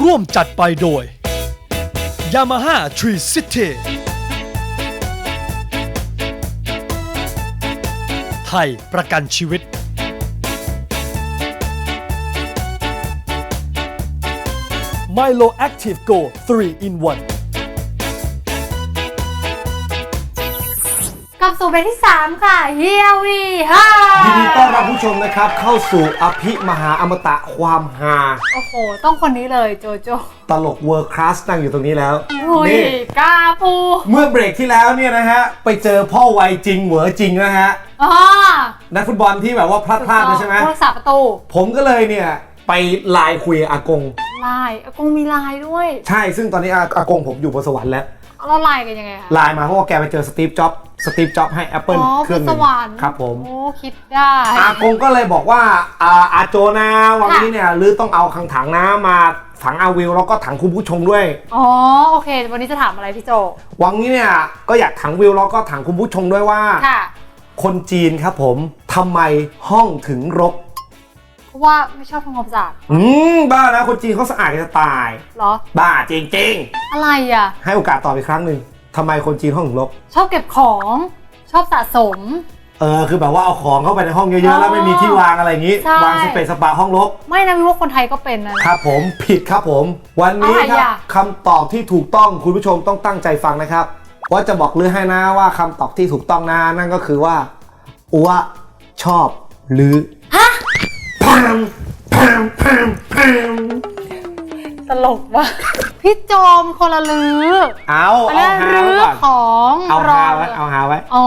ร่วมจัดไปโดย Yamaha Tree City ไทยประกันชีวิต Milo Active Go 3 in 1 กลับสู่เบรกที่ 3 ค่ะเฮียวีฮ่ายินดีต้อนรับผู้ชมนะครับ เข้าสู่อภิมหาอมตะความฮาโอ้โห ต้องคนนี้เลยโจโจตลกเวิร์คลาสนั่งอยู่ตรงนี้แล้วหุยนี่กล้าพูเมื่อเบรกที่แล้วเนี่ยนะฮะ ไปเจอพ่อวัยจริงเหวอจริงนะฮะอ๋อนักฟุตบอลที่แบบว่าพลาดพลาดๆนะใช่ไหมผู้รักษาประตูผมก็เลยเนี่ยไปไลน์คุยกับอากง ลายอากงมีลายด้วย ใช่ซึ่งตอนนี้อาอากงผมอยู่บนสวรรค์แล้ว แล้วลายกันยังไงคะไลน์มาเพราะว่าแกไปเจอสตีฟจ็อบสตีฟจ็อบให้ Apple อ๋อเครื่องหสนึ่งวรรค์ครับผม โอ้คิดได้ อากงก็เลยบอกว่าอาอาโจนะวันนี้เนี่ยหรือต้องเอาคังถังน้ำมาถังอาวิลแล้วก็ถังคุณผู้ชมด้วย อ๋อโอเค วันนี้จะถามอะไรพี่โจวังนี้เนี่ยก็อยากถังวิวแล้วก็ถังคุณผู้ชมด้วยว่า ค่ะ คนจีนครับผมทำไมห้องถึงรกเพ ราะว่าไม่ชอบทำความสะอาดอืมบ้านะคนจีนเขาสะอาดกันจะตาย เหรอ บ้าจริงอะไรอะ ๆ ให้โอกาสตอบอีกครั้งหนึ่งทำไมคนจีนห้องถึงรก ชอบเก็บของชอบสะสม เออคือแบบว่าเอาของเข้าไปในห้องเยอ๋อะอๆแล้วไม่มีที่วางอะไรอย่างนี้ ใช่ วางสเปซสปาห้องรก ไม่นะวิว่าคนไทยก็เป็นนะ ครับผมผิดครับผม วันนี้อะไรครับอะ คำตอบที่ถูกต้องคุณผู้ชมต้องตั้งใจฟังนะครับ ว่าจะบอกเรื่องให้นะว่าคำตอบที่ถูกต้องนะนั่นก็คือว่าอัวชอบหรือฮะ ตลกว่ะพี่โจมคนละลือเอาอันเอานั้นฮารื้ไว้อก่อนของเอารฮาอไว้เอาฮาไว้อ๋อ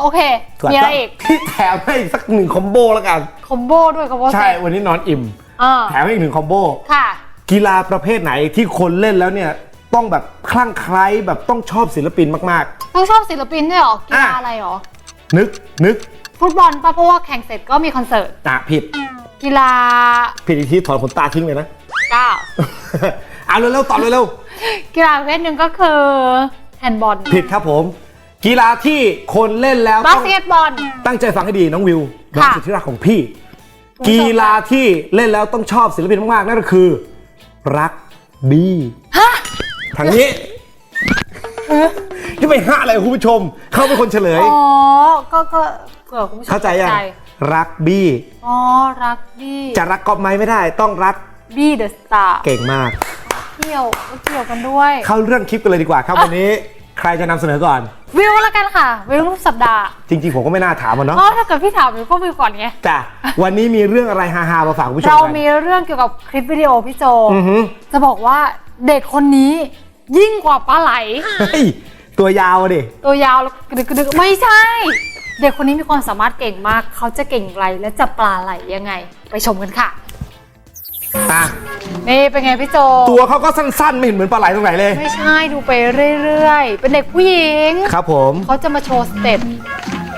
โอเค ส่วนมีอะไรอีกพี่แถมให้อีกสักหนึ่งคอมโบแล้วกัน คอมโบด้วยคอมโบใช่วันนี้นอนอิ่ม อ่าแถมให้อีกหนึ่งคอมโบ ค่ะ กีฬาประเภทไหนที่คนเล่นแล้วเนี่ย ต้องแบบคลั่งไคล้แบบต้องชอบศิลปินมาก ต้องชอบศิลปินด้วยเหรอกีฬาอะ อะไรเหรอ ๆ นึกนึก ฟุตบอลปะเพราะว่าแข่งเสร็จก็มีคอนเสิร์ต อะผิด กีฬาผิดอีกทีถอนขนตาทิ้งเลยนะ เก้าเอาเร็วๆตอบเร็วกีฬาประเภทหนึ่งก็คือแฮนด์บอลๆผิดครับผม กีฬาที่คนเล่นแล้วบาต้สองเกตบอล ตั้งใจฟังให้ดีน้องวิวน้องค่ะสุดที่รักของพี่ คุณผู้ชม กีฬาที่เล่นแล้วต้องชอบศิลปินมากๆนั่นก็คือ รักบีฮะทางนี้ที่ไปห้าอะไรคุณผู้ชม เขาเป็นคนเฉลย อ๋อก็ก็เผื่อคุณผู้ชมเข้าใจยัง รักบี้ อ๋อ รักบี้จะรักก็ไม่ไม่ได้ ต้องรักบี้เดอะสตาร์เก่งมาก เกี่ยวก็เกี่ยวกันด้วย เข้าเรื่องคลิปกันเลยดีกว่าครับวันนี้ ใครจะนำเสนอก่อน วิวแล้วกันค่ะ วิวทุกสัปดาห์จริง ๆ ผมก็ไม่น่าถามมันเนาะเพราะถ้าเกิดพี่ถามวิวก็วิวก่อนไง จ้ะ วันนี้มีเรื่องอะไรฮาๆมาฝากคุณผู้ชมเรากันมีเรื่องเกี่ยวกับคลิปวิดีโอพี่โจ อือหือจะบอกว่าเด็กคนนี้ยิ่งกว่าปลาไหล เฮ้ยตัวยาวอะดิตัวยาวแล้วกระดึกกระดึกไม่ใช่ เด็กคนนี้มีความสามารถเก่งมาก เขาจะเก่งไรและจะปลาไหลยังไง ไปชมกันค่ะ อะนี่เป็นไงพี่โจ ตัวเขาก็สั้นๆ ไม่เห็นเหมือนปลาไหลตรงไหนเลย ไม่ใช่ดูไปเรื่อยๆ เป็นเด็กผู้หญิง ครับผม เขาจะมาโชว์สเต็ป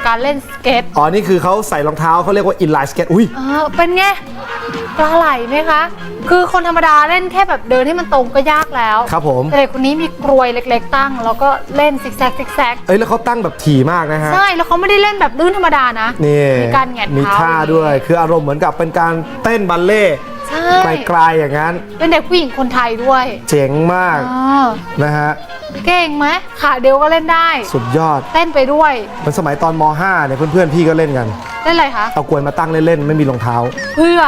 การเล่นสเก็ตอ๋อ นี่คือเขาใส่รองเท้าเขาเรียกว่า inline skate อุ้ยเออเป็นไงปลาไหลไหมคะ คือคนธรรมดาเล่นแค่แบบเดินให้มันตรงก็ยากแล้วครับผมแต่เด็กคนนี้มีกรวยเล็ก ๆ ตั้ง แล้วก็เล่นซิกแซกซิกแซกเอ้ยแล้วเขาตั้งแบบถี่มากนะฮะใช่แล้วเขาไม่ได้เล่นแบบลื่นธรรมดานะนี่มีการแหงนมีเท้าท่าด้วย คืออารมณ์เหมือนกับเป็นการเต้นบัลเล่ต์ใช่ไกลๆอย่างนั้น เป็นเด็กผู้หญิงคนไทยด้วย เจ๋งมากอ่านะฮะ เก่งไหมขาเดียวก็เล่นได้ สุดยอด เต้นไปด้วยเหมันสมัยตอนม .5 เนี่ยเพื่อนๆพี่ก็เล่นกัน เล่นอะไรคะ เอากลวยมาตั้งเล่นๆไม่มีรองเท้า เพื่อ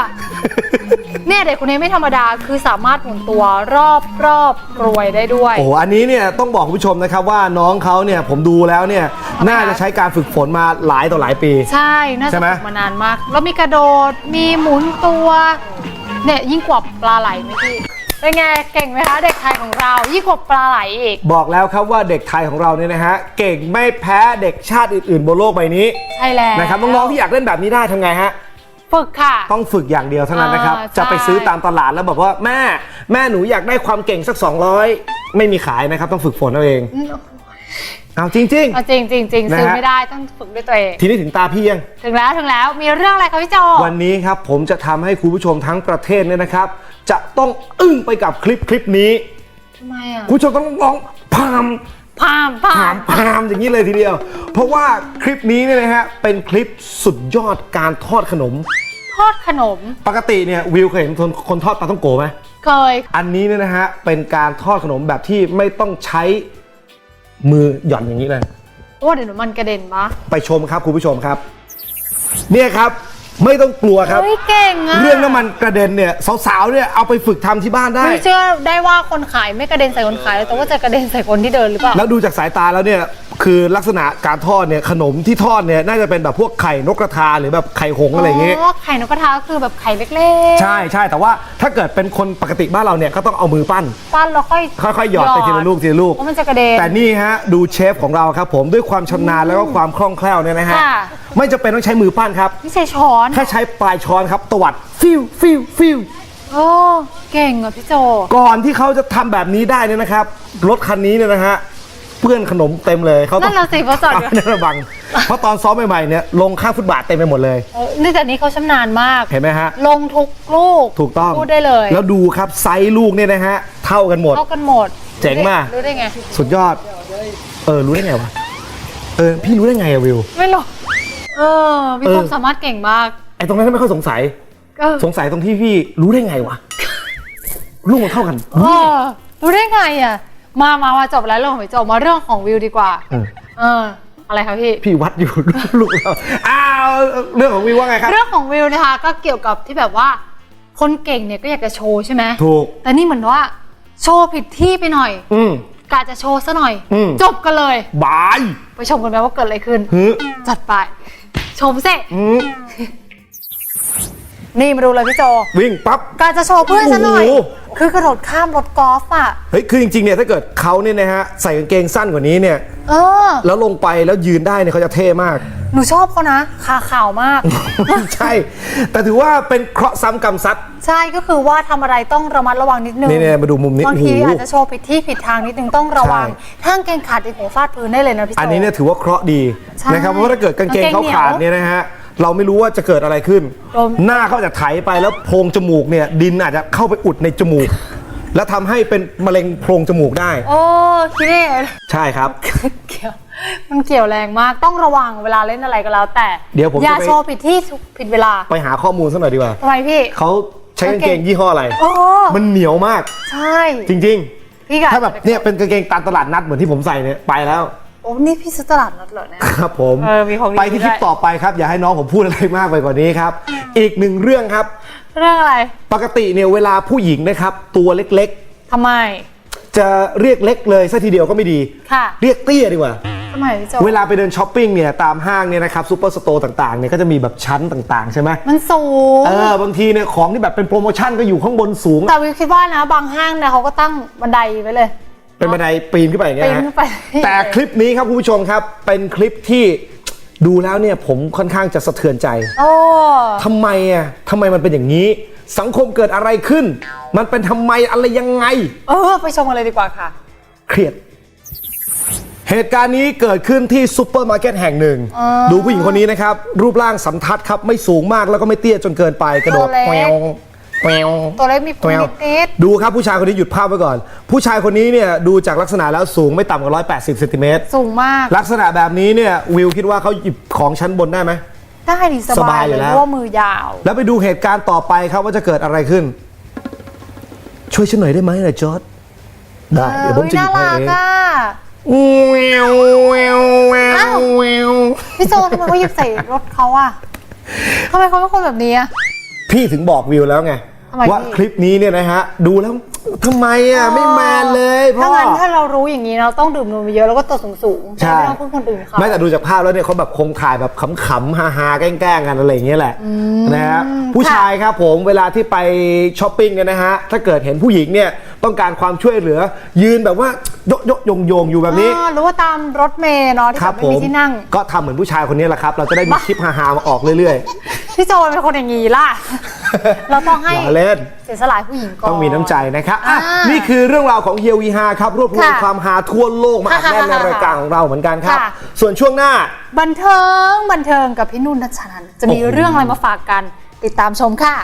เนี่ยเด็กคนนี้ไม่ธรรมดาคือสามารถหมุนตัวรอบรอบกรวยได้ด้วย โอ้โหอันนี้เนี่ยต้องบอกคุณผู้ชมนะครับว่าน้องเขาเนี่ยผมดูแล้วเนี่ยน่าจะใช้การฝึกฝนมาหลายต่อหลายปี ใช่น่าใช่จะไหม ฝึกมานานมาก แล้วมีกระโดดมีหมุนตัว เนี่ยยิ่งกว่าปลาไหลไหมพี่ เป็นไงเก่งไหมคะเด็กไทยของเรายิ่งกว่าปลาไหลอีก บอกแล้วครับว่าเด็กไทยของเราเนี่ยนะฮะเก่งไม่แพ้เด็กชาติอื่นๆบนโลกใบนี้ใช่แล้วนะครับน้องๆที่อยากเล่นแบบนี้ได้ทำไงฮะ ฝึกค่ะ ต้องฝึกอย่างเดียวเท่านั้นนะครับอ่าใช่ จะไปซื้อตามตลาดแล้วบอกว่าแม่แม่หนูอยากได้ความเก่งสัก 200 ไม่มีขายนะครับ ต้องฝึกฝนเอาเอง เอาจริง เอาจริงจริงจริงนะฮะ ซื้อไม่ได้ต้องฝึกด้วยตัวเอง ๆ ทีนี้ถึงตาพี่ยัง ถึงแล้วถึงแล้วมีเรื่องอะไรคะพี่โจ วันนี้ครับผมจะทำให้คุณผู้ชมทั้งประเทศเนี่ยนะครับ จะต้องอึ้งไปกับคลิปคลิปนี้ ทำไมอะคุณผู้ชมต้องร้องพามพามพาพามมพามอย่างนี้เลยทีเดียว เพราะว่าคลิปนี้เนี่ยนะฮะเป็นคลิปสุดยอดการทอดขนม ทอดขนม ปกติเนี่ยวิวเคยเห็นคนคนทอดปลาท่องโกไหม เคย อันนี้เนี่ยนะฮะ เป็นการทอดขนมแบบที่ไม่ต้องใช้มือหย่อนอย่างนี้เลยโอ้เดี๋ยวหนูมันกระเด็นมะไปชมครับ คุณผู้ชมครับ เนี่ยครับ ไม่ต้องกลัวครับ เฮ้ยเก่งอะเรื่องน้ำมันกระเด็นเนี่ยสาวๆเนี่ยเอาไปฝึกทำที่บ้านได้ ไม่เชื่อได้ว่าคนขายไม่กระเด็นใส่คนขายแต่ว่าจะกระเด็นใส่คนที่เดินหรือเปล่า แล้วดูจากสายตาแล้วเนี่ยคือลักษณะการทอดเนี่ยขนมที่ทอดเนี่ยน่าจะเป็นแบบพวกไข่นกกระทาหรือแบบไข่หงส์อะไรอย่างเงี้ยอ๋อไข่นกกระทาก็คือแบบไข่เล็กๆใช่ใช่แต่ว่าถ้าเกิดเป็นคนปกติบ้านเราเนี่ยก็ต้องเอามือปั้น ปั้นแล้วค่อยค่อยๆหยอดไปทีละลูกทีละลูก เพราะมันจะกระเด็น แต่นี่ฮะ ดูเชฟของเราครับผมด้วยความชำนาญแล้วก็ความคล่องแคล่วเนี่ยนะฮะ ค่ะ ไม่จำเป็นต้องใช้มือปั้นครับ ไม่ใช่ช้อนแค่ใช้ปลายช้อนครับตวัดฟิวฟิวฟิวโอ้เก่งอะพี่โจ ก่อนที่เขาจะทำแบบนี้ได้เนี่ยนะครับ รถคันนี้เนี่ยนะฮะเปื้อนขนมเต็มเลยเขาต้นั่องนน่ะสิเพราะจอดอยู่ นั่นระบัง เพราะตอนซ้อมใหม่ๆเนี่ยลงข้างฟุตบาทเต็มไปหมดเลย เออนี่แต่นี้เขาชำนาญมาก เห็นไหมฮะ ลงทุกลูกถูกต้องพูดได้เลยแล้วดูครับไซส์ลูกเนี่ยนะฮะเท่ากันหมดเท่ากันหมดเจ๋งมาก รู้ได้ไง สุดยอด เออรู้ได้ไงวะเออพี่รู้ได้ไงอะวิว ไม่รู้ เออมีเออความสามารถเก่งมาก ไอ้ตรงนั้นไม่ค่อยสงสัย เออสงสัยตรงที่พี่รู้ได้ไงวะลูกมันเท่ากัน เออรู้ได้ไงอะ มามามาจบแล้วเรื่องของพี่โจมาเรื่องของวิวดีกว่า เออ เออ อะไรคะพี่ พี่วัดอยู่ ลูกเราอ้าวเรื่องของวิวว่าไงครับ เรื่องของวิวนะคะ ก็เกี่ยวกับที่แบบว่า คนเก่งเนี่ยก็อยากจะโชว์ใช่ไหมถูก แต่นี่เหมือนว่า โชว์ผิดที่ไปหน่อยอืม กะจะโชว์ซะหน่อย อืม จบกันเลย บาย ไปชมกันไหมว่าเกิดอะไรขึ้น ฮึ จัดไป ชมสิอืมนี่มาดูเลยพี่โจ วิ่งปั๊บกะจะโชว์เพื่อนซะหน่อย โอ้โห คือกระโดดข้ามรถกอล์ฟอะ เฮ้ย คือจริงๆ เนี่ย ถ้าเกิดเขาเนี่ยนะฮะ ใส่กางเกงสั้นกว่านี้เนี่ย เออ แล้วลงไปแล้วยืนได้เนี่ยเขาจะเท่มาก หนูชอบเขานะขาขาวมาก ใช่ แต่ถือว่าเป็นเคราะห์ซ้ำกรรมซัด ใช่ก็คือว่าทำอะไรต้องระมัดระวังนิดนึงนี่ๆมาดูมุมนี้บางทีโอ้โหอาจจะโชว์ผิดที่ผิดทางนิดนึงต้องระวังใช่ ถ้ากางเกงขาดอีกหัวฟาดพื้นได้เลยนะพี่โจ อันนี้เนี่ยถือว่าเคราะห์ดีใช่นะครับ เพราะว่าถ้าเกิดกางเกงเขากางเกงเหนียวขาดเนี่ยนะฮะ เราไม่รู้ว่าจะเกิดอะไรขึ้น ลม หน้าเขาอาจจะไถไปแล้วโพรงจมูกเนี่ยดินอาจจะเข้าไปอุดในจมูก แล้วทำให้เป็นมะเร็งโพรงจมูกได้ โอ้คิดได้ใช่ครับ เกี่ยวมันเกี่ยวแรงมากต้องระวังเวลาเล่นอะไรก็แล้ว แต่เดี๋ยวผมอย่าจะไปโชว์ผิดที่ผิดเวลาไปหาข้อมูลสักหน่อยดีกว่าทำไมพี่ เขาใช้กางเกงยี่ห้ออะไร โอ้ มันเหนียวมากใช่ จริงพี่ๆกะถ้าแบบเนี่ยเป็นกางเกงตามตลาดนัดเหมือนที่ผมใส่เนี่ยไปแล้ว โอ้นี่พี่ซื้อตลาดนัดเหรอเนี่ย ครับผม เออมีของดีไปที่คลิปด้วย ต่อไปครับ อย่าให้น้องผมพูดอะไรมากไปกว่านี้ครับ อีกหนึ่งเรื่องครับ เรื่องอะไรปกติเนี่ยเวลาผู้หญิงนะครับ ตัวเล็กทำไม ๆ จะเรียกเล็กเลยซะทีเดียวก็ไม่ดี ค่ะ เรียกเตี้ยดีกว่า ทำไมพี่โจเวลาไปเดินช้อปปิ้งเนี่ยตามห้างเนี่ยนะครับซูเปอร์สโตร์ต่างๆเนี่ยก็จะมีแบบชั้นต่างๆ ใช่ไหมมันสูง เออบางทีเนี่ยของที่แบบเป็นโปรโมชั่นก็อยู่ข้างบนสูง แต่วิวคิดว่านะ บางห้างเนี่ยเขาก็ตั้งบันไดไว้เลย เป็นบันไดปีนขึ้นไปอย่างเงี้ยปีนนะขึ้นไป แต่คลิปนี้ครับคุณผู้ชมครับ เป็นคลิปที่ดูแล้วเนี่ยผมค่อนข้างจะสะเทือนใจโอ้ทำไมอะทำไมมันเป็นอย่างนี้ สังคมเกิดอะไรขึ้น มันเป็นทำไมอะไรยังไง เออ ไปชมกันเลยดีกว่าค่ะ เครียด เหตุการณ์นี้เกิดขึ้นที่ซูเปอร์มาร์เก็ตแห่งหนึ่ง ดูผู้หญิงคนนี้นะครับ รูปร่างสันทัดครับ ไม่สูงมากแล้วก็ไม่เตี้ยจนเกินไปกระโดดตัวเล็กแกวแกว ตัวเล็กมีพุงแกวนิดดูครับผู้ชายคนนี้หยุดภาพไว้ก่อน ผู้ชายคนนี้เนี่ยดูจากลักษณะแล้วสูงไม่ต่ำกว่า 180เซนติเมตรๆสูงมาก ลักษณะแบบนี้เนี่ยวิวคิดว่าเขาหยิบของชั้นบนได้ไหมได้ดีสสบาบายยเลอยู่ยแล้วเพราะว่ามือยาว แล้วไปดูเหตุการณ์ต่อไปครับว่าจะเกิดอะไรขึ้น ช่วยฉันหน่อยได้ไหมนะจอร์ดได้เดี๋ยวผมจะหยิน่าบให้รักเองอะแววแววแวอ้าววแววพี่โจทำไมเขาหยิบใส่รถเขาอะทำไมเขาเป็นคนแบบนี้อะพี่ถึงบอกวิวแล้วไงทำไม ว่าพี่คลิปนี้เนี่ยนะฮะดูแล้วทำไมอะไม่แมนเลยพ่ถ้าองั้นถ้าเรารู้อย่างนี้เราต้องดื่มนมเยอะแล้วก็ตัวสูงๆใช่ไม่ต้องพึ่งคนอื่นเขาไม่แต่ดูจากภาพแล้วเนี่ยเขาแบบคงถ่ายแบบขำๆฮาๆแกล้งๆกันอะไรอย่างเงี้ยแหละนะฮะผู้ชายครับผมเวลาที่ไปช้อปปิ้งเนี่ยนะฮะถ้าเกิดเห็นผู้หญิงเนี่ยต้องการความช่วยเหลือ ยืนแบบว่ายกยกยงยงๆอยู่แบบนี้อ่าหรือว่าตามรถเมล์เนาะที่คแบรับบไม่ผมมีที่นั่ง ก็ทำเหมือนผู้ชายคนนี้แหละครับ เราจะได้มีคลิปฮาๆมาออกเรื่อย พี่โจเป็นคนอย่างนี้ล่ะๆเราต้องให้ล้อเล่น เสียสละให้ผู้หญิงก่อน ต้องมีน้ำใจนะครับอะอ่านี่นี่คือเรื่องราวของเฮียวีฮาครับ รวบรวมค่ะความฮาทั่วโลกมาอัดแน่นในค่ะรายการของเราเหมือนกันครับ ค่ะ ส่วนช่วงหน้า บันเทิงบันเทิงกับพี่นุ่นนัชนันท์จะมีโอ้โหเรื่องอะไรมาฝากกันติดตามชมค่ะ